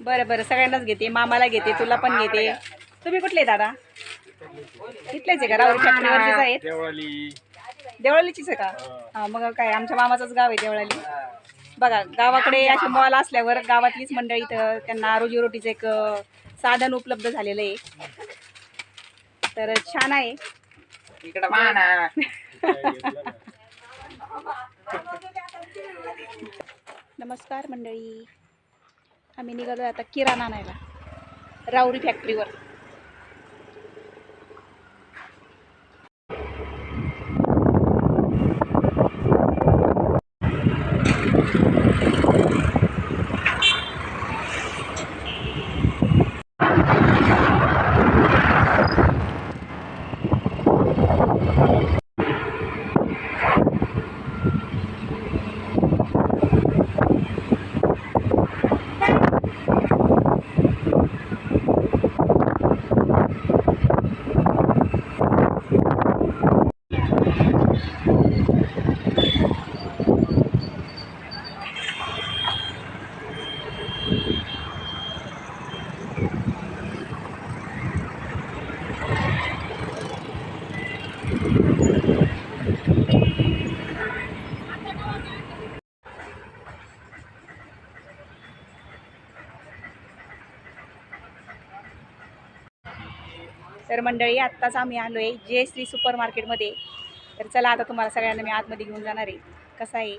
बरं बरं सगळ्यांनाच घेते. मामाला घेते तुला पण घेते. तुम्ही कुठले दादा? इथलेच आहे का? राहुरी फॅक्टरीवरचेच आहेत? देवळाली. देवळालीचीच आहे का? हा. मग काय आमच्या मामाचंच गाव आहे देवळाली. बघा गावाकडे अशी मॉल असल्यावर गावातलीच मंडळी इथं त्यांना रोजीरोटीचं एक साधन उपलब्ध झालेलं आहे. तर छान आहे. नमस्कार मंडळी. आम्ही निघालो आता किराणा आणायला. राऊरी फॅक्टरीवर तर मंडळी आत्ताच आम्ही आलो आहे जे श्री सुपर मार्केटमध्ये तर चला आता तुम्हाला सगळ्यांना मी आतमध्ये घेऊन जाणार आहे. कसा आहे?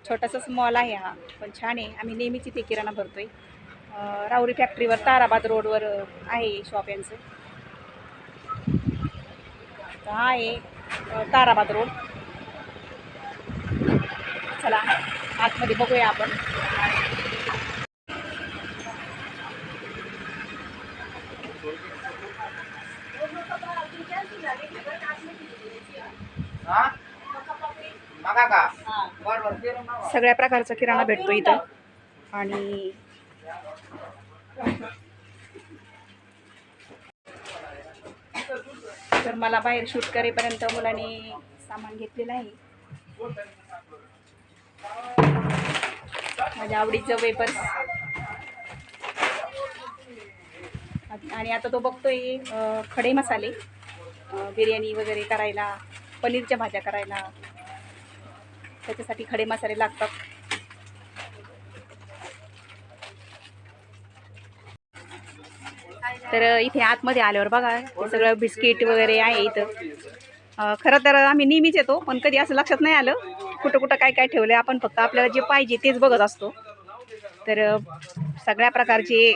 छोटासाच मॉल आहे हा पण छान आहे. आम्ही नेहमीच इथे किराणा भरतो आहे राऊरी फॅक्टरीवर ताराबाद रोडवर आहे शॉप यांचं. हा आहे ताराबाद रोड चला आतमध्ये बघूया आपण हा बघा का वर वर फिरून बघा. सगळ्या प्रकारचा किराणा भेटतो इथं. आणि तर मला बाहेर शूट करेपर्यंत मुलांनी सामान घेतलेलं आहे. माझ्या आवडीचं वेपर्स आणि आता तो बघतोय खडे मसाले बिर्याणी वगैरे करायला पनीरच्या भाज्या करायला. त्याच्यासाठी खडे मसाले लागतात. तर इथे आतमध्ये आल्यावर बघा सगळं बिस्किट वगैरे आहे इथं. खरं तर आम्ही नेहमीच येतो पण कधी असं लक्षात नाही आलं कुठं कुठं काय काय ठेवलं आपण फक्त आपल्याला जे पाहिजे तेच बघत असतो. तर सगळ्या प्रकारचे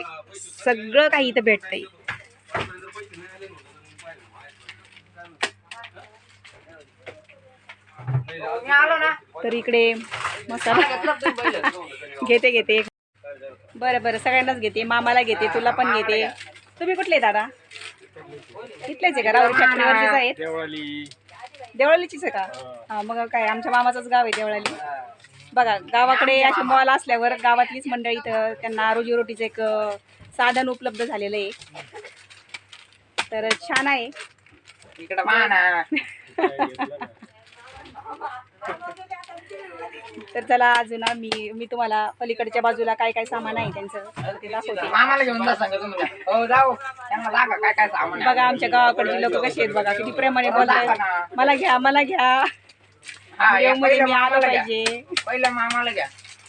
सगळं काही इथं आलो ना. तर इकडे मसाला. घेते घेते. बरं बरं सगळ्यांनाच घेते. मामाला घेते तुला पण घेते. तुम्ही कुठले दादा? इथलेच आहे का? फॅक्टरीवरचेच आहेत? देवळाली. देवळालीचीच आहे का? हा मग काय आमच्या मामाचंच गाव आहे देवळाली. बघा गावाकडे अशी मॉल असल्यावर गावातलीच मंडळी इथं त्यांना रोजीरोटीचं एक साधन उपलब्ध झालेलं आहे. तर छान आहे. तर चला अजून मी मी तुम्हाला पलीकडच्या बाजूला काय काय सामान आहे त्यांचं ते दाखवते. हो. बघा आमच्या गावाकडची लोक कशी आहेत बघा किती प्रेमाने बोलतात मला घ्या मला घ्या. हा, या मध्ये पहिलं मी आलो मामाला घ्या. पाहिजे. पहिलं मामाला घ्या.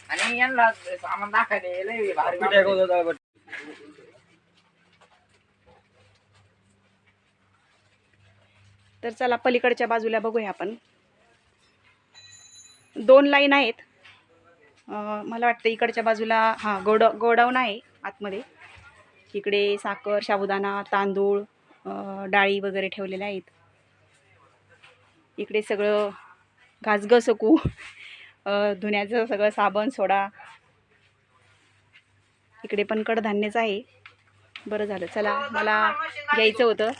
आणि यांना सामान दाखवले लय भारी मामा. तर चला पलीकडच्या बाजूला बघूया आपण. दोन लाईन आहेत. अं, मला वाटतं इकडच्या बाजूला हां गोड गोडाऊन आहे आतमध्ये. इकडे साखर साबुदाणा तांदूळ अं, डाळी वगैरे ठेवलेल्या आहेत. इकडे सगळं घासगसकू अं, धुण्याचं सगळं साबण सोडा. इकडे पण कडधान्यच आहे. बरं झालं चला मला घ्यायचं होतं.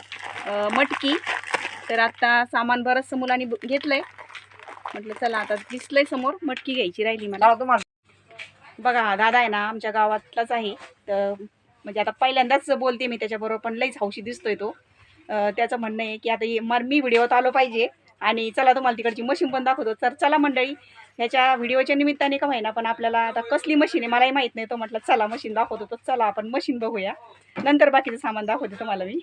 मटकी. तर आता सामान बरंचसं मुलांनी ब- घेतलंय. म्हटलं चला आता दिसलंय समोर मटकी घ्यायची राहिली मला. बघा हा दादा आहे ना आमच्या गावातलाच आहे. तर म्हणजे आता पहिल्यांदाच बोलते मी त्याच्याबरोबर पण लईच हौशी दिसतोय तो. त्याचं म्हणणं आहे की आता मर मी व्हिडिओत आलो पाहिजे. आणि चला तुम्हाला तिकडची मशीन पण दाखवतो. तर चला मंडळी ह्याच्या व्हिडिओच्या निमित्ताने का माहिना पण आपल्याला आता कसली मशीन आहे मलाही माहीत नाही. तो म्हटलं चला मशीन दाखवतो. तर चला आपण मशीन बघूया. नंतर बाकीचं सामान दाखवते तुम्हाला मी.